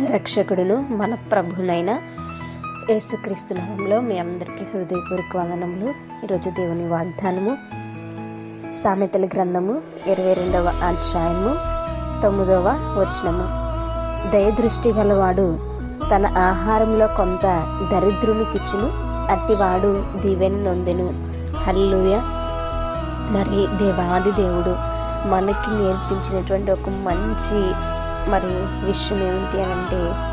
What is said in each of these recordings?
రక్షకుడును మన ప్రభునైన యేసుక్రీస్తు నామంలో మీ అందరికీ హృదయపూర్వక వందనములు. ఈరోజు దేవుని వాగ్దానము సామెతల గ్రంథము ఇరవై రెండవ అధ్యాయము తొమ్మిదవ వచనము. దయదృష్టి గలవాడు తన ఆహారంలో కొంత దరిద్రునికిచ్చును అట్టివాడు దీవెన నొందెను. హల్లుయ మరి దేవాది దేవుడు మనకి నేర్పించినటువంటి ఒక మంచి మరి విషయం ఏమిటి అని అంటే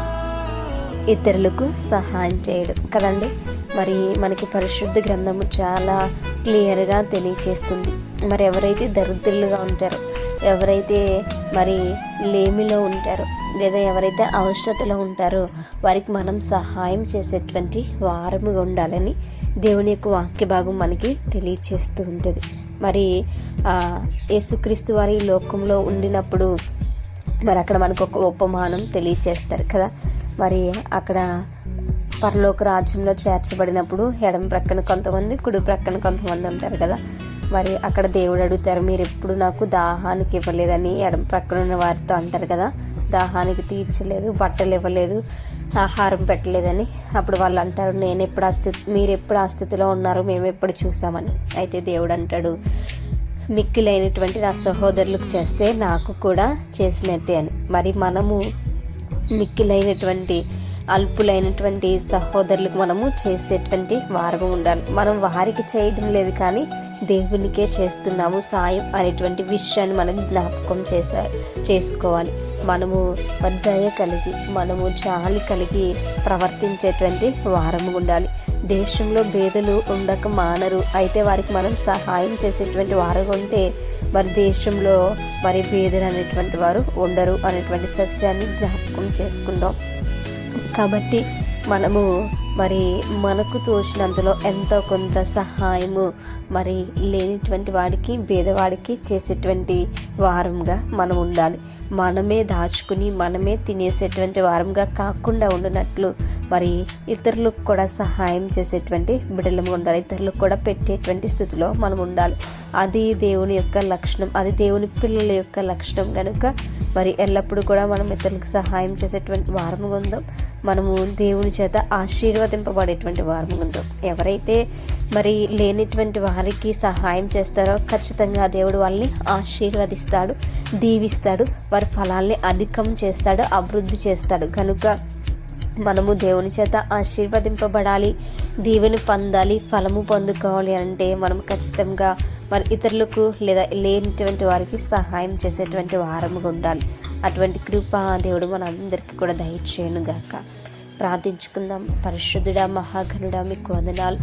ఇతరులకు సహాయం చేయడం. కదండి? మరి మనకి పరిశుద్ధ గ్రంథము చాలా క్లియర్గా తెలియచేస్తుంది. మరి ఎవరైతే దరిద్రులుగా ఉంటారో ఎవరైతే మరి లేమిలో ఉంటారో లేదా ఎవరైతే అవసరతలో ఉంటారో వారికి మనం సహాయం చేసేటువంటి వారముగా ఉండాలని దేవుని యొక్క వాక్య భాగం మనకి తెలియచేస్తూ ఉంటుంది. మరి యేసుక్రీస్తు వారి లోకంలో ఉండినప్పుడు మరి అక్కడ మనకు ఒక ఉపమానం తెలియచేస్తారు కదా. మరి అక్కడ పరలోక రాజ్యంలో చేర్చబడినప్పుడు ఎడమ ప్రక్కన కొంతమంది కుడి ప్రక్కన కొంతమంది ఉంటారు కదా. మరి అక్కడ దేవుడు అడుగుతారు మీరు ఎప్పుడు నాకు దాహానికి ఇవ్వలేదని ఎడమ ప్రక్కన ఉన్న వారితో అంటారు కదా. దాహానికి తీర్చలేదు బట్టలు ఇవ్వలేదు ఆహారం పెట్టలేదని. అప్పుడు వాళ్ళు అంటారు నేను ఎప్పుడు ఆ స్థితి మీరు ఎప్పుడు ఆ స్థితిలో ఉన్నారో మేము ఎప్పుడు చూసామని. అయితే దేవుడు అంటాడు మిక్కిలైనటువంటి నా సహోదరులకు చేస్తే నాకు కూడా చేసినట్టే అని. మరి మనము మిక్కిలైనటువంటి అల్పులైనటువంటి సహోదరులకు మనము చేసేటువంటి వారము ఉండాలి. మనం వారికి చేయడం లేదు కానీ దేవునికే చేస్తున్నాము సాయం అనేటువంటి విషయాన్ని మనం జ్ఞాపకం చేసా చేసుకోవాలి. మనము దయ కలిగి మనము జాలి కలిగి ప్రవర్తించేటువంటి వారము ఉండాలి. దేశంలో భేదలు ఉండక మానరు. అయితే వారికి మనం సహాయం చేసేటువంటి వారు ఉంటే మరి దేశంలో మరి భేదలు అనేటువంటి వారు ఉండరు అనేటువంటి సత్యాన్ని జ్ఞాపకం చేసుకుందాం. కాబట్టి మనము మరి మనకు తోచినంతలో ఎంతో కొంత సహాయము మరి లేనిటువంటి వాడికి బేదవాడికి చేసేటువంటి వారంగా మనం ఉండాలి. మనమే దాచుకుని మనమే తినేసేటువంటి వారంగా కాకుండా ఉండినట్లు మరి ఇతరులకు కూడా సహాయం చేసేటువంటి బిడలము ఉండాలి. ఇతరులకు కూడా పెట్టేటువంటి స్థితిలో మనం ఉండాలి. అది దేవుని యొక్క లక్షణం. అది దేవుని పిల్లల యొక్క లక్షణం కనుక మరి ఎల్లప్పుడూ కూడా మనం ఇతరులకు సహాయం చేసేటువంటి వారము ఉందాం. మనము దేవుని చేత ఆశీర్వదింపబడేటువంటి వారము ఉందో ఎవరైతే మరి లేనిటువంటి వారికి సహాయం చేస్తారో ఖచ్చితంగా దేవుడు వాళ్ళని ఆశీర్వదిస్తాడు దీవిస్తాడు వారి ఫలాల్ని అధికం చేస్తాడు అభివృద్ధి చేస్తాడు. కనుక మనము దేవుని చేత ఆశీర్వదింపబడాలి దీవెని పొందాలి ఫలము పొందుకోవాలి అంటే మనం ఖచ్చితంగా మరి ఇతరులకు లేదా లేనిటువంటి వారికి సహాయం చేసేటువంటి వారముగా ఉండాలి. అటువంటి కృప దేవుడు మనందరికీ కూడా దయచేయను గాక ప్రార్థించుకుందాం. పరిశుద్ధుడ మహాగణుడ మీకు వందనాలు.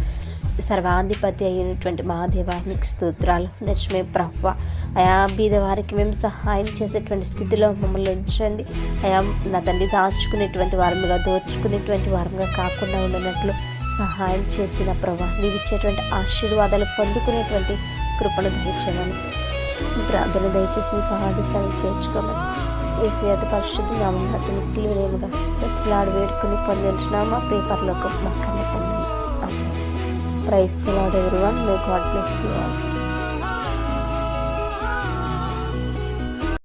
సర్వాధిపతి అయినటువంటి మహాదేవా దేవానికి స్తోత్రాలు. నిజమే ప్రవ్వ అయా బీద వారికి మేము సహాయం చేసేటువంటి స్థితిలో మమ్మల్ని ఉంచండి. అయా నా తండ్రి దాచుకునేటువంటి వారముగా దోచుకునేటువంటి వారముగా కాకుండా ఉండనట్లు సహాయం చేసిన ప్రభా నీవు ఇచ్చేటువంటి ఆశీర్వాదాలు పొందుకునేటువంటి కృపను దయచేయమని. ప్రార్థన దయచేసి మీ పాదశాలు చేర్చుకోమని. ఏసీ అతి పరిశుద్ధ నామం అతి మిక్కిలి వినయముగా ప్రతిలాడు వేడుకుని పొందించినామా ప్రేపర్లోకి మా కన్న తండ్రి ప్రైస్ ద ఎవరి? One no God bless you all